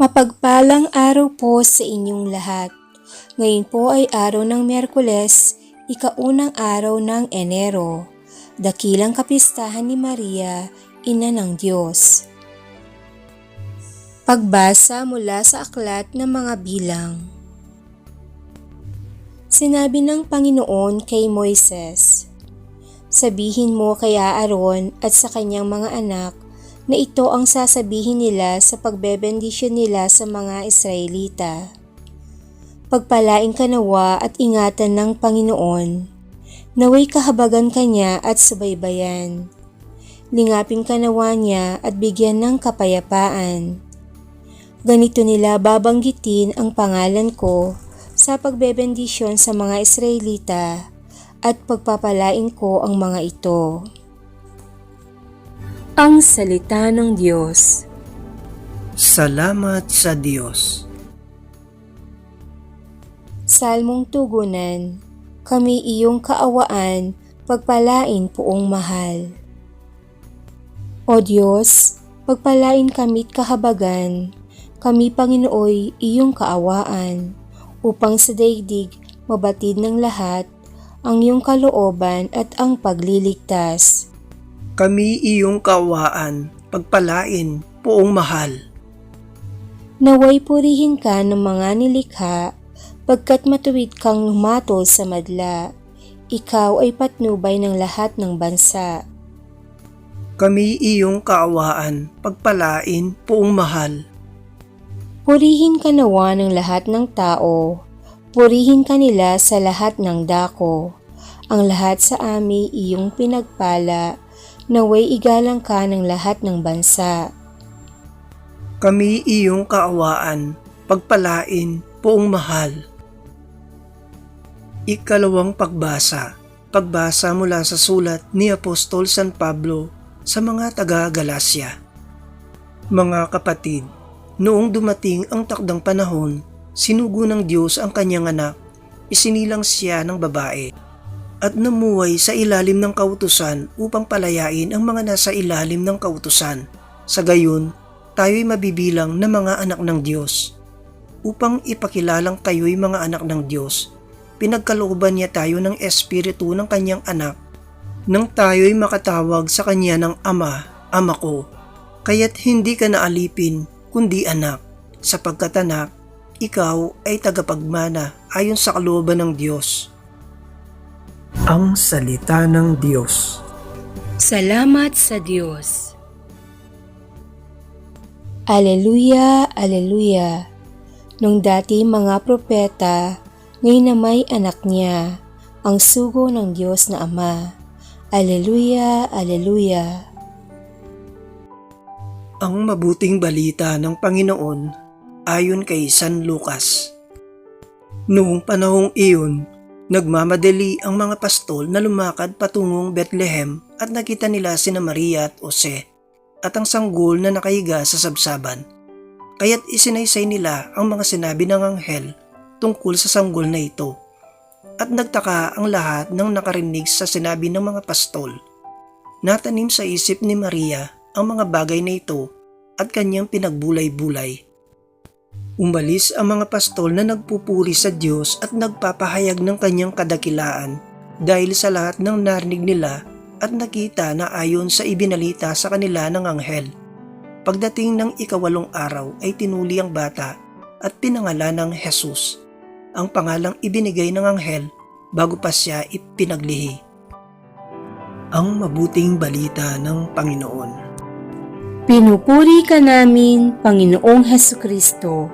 Mapagpalang araw po sa inyong lahat. Ngayon po ay araw ng Miyerkules, ikaunang araw ng Enero, dakilang kapistahan ni Maria, Ina ng Diyos. Pagbasa mula sa aklat ng mga bilang. Sinabi ng Panginoon kay Moises, Sabihin mo kay Aaron at sa kanyang mga anak na ito ang sasabihin nila sa pagbebendisyon nila sa mga Israelita. Pagpalain ka nawa at ingatan ng Panginoon. Naway kahabagan kanya at subaybayan. Lingapin ka nawa niya at bigyan ng kapayapaan. Ganito nila babanggitin ang pangalan ko sa pagbebendisyon sa mga Israelita at pagpapalain ko ang mga ito. Ang Salita ng Diyos Salamat sa Diyos. Salmong Tugunan Kami iyong kaawaan, pagpalain poong mahal. O Diyos, pagpalain kami't kahabagan, kami Panginooy iyong kaawaan, upang sa daigdig mabatid ng lahat ang iyong kalooban at ang pagliligtas. Kami iyong kawaan, pagpalain, poong mahal. Naway purihin ka ng mga nilikha, pagkat matuwid kang lumatol sa madla. Ikaw ay patnubay ng lahat ng bansa. Kami iyong kaawaan, pagpalain, poong mahal. Purihin ka nawa ng lahat ng tao, purihin ka nila sa lahat ng dako. Ang lahat sa ami iyong pinagpala, naway igalang ka ng lahat ng bansa. Kami iyong kaawaan, pagpalain, poong mahal. Ikalawang pagbasa. Pagbasa mula sa sulat ni Apostol San Pablo sa mga taga-Galasya. Mga kapatid, noong dumating ang takdang panahon, sinugo ng Diyos ang kanyang anak, isinilang siya ng babae, at namuhay sa ilalim ng kautusan upang palayain ang mga nasa ilalim ng kautusan. Sa gayon, tayo'y mabibilang na mga anak ng Diyos. Upang ipakilalang tayo'y mga anak ng Diyos, pinagkalooban niya tayo ng espiritu ng kanyang anak nang tayo'y makatawag sa kanya ng Ama, Ama ko. Kaya't hindi ka naalipin, kundi anak, sapagkat anak, ikaw ay tagapagmana ayon sa kalooban ng Diyos. Ang Salita ng Diyos Salamat sa Diyos. Aleluya, aleluya. Nung dati mga propeta, ngayon na may anak niya, ang sugo ng Diyos na Ama. Aleluya, aleluya. Ang mabuting balita ng Panginoon ayon kay San Lucas. Noong panahong iyon, nagmamadali ang mga pastol na lumakad patungong Bethlehem at nakita nila sina Maria at Jose at ang sanggol na nakahiga sa sabsaban. Kaya't isinaysay nila ang mga sinabi ng anghel tungkol sa sanggol na ito. At nagtaka ang lahat ng nakarinig sa sinabi ng mga pastol. Natanim sa isip ni Maria ang mga bagay na ito at kanyang pinagbulay-bulay. Umalis ang mga pastol na nagpupuri sa Diyos at nagpapahayag ng kanyang kadakilaan dahil sa lahat ng narinig nila at nakita na ayon sa ibinalita sa kanila ng anghel. Pagdating ng ikawalong araw ay tinuli ang bata at pinangalan ng Jesus, ang pangalang ibinigay ng anghel bago pa siya ipinaglihi. Ang mabuting balita ng Panginoon. Pinupuri ka namin, Panginoong Heso Kristo.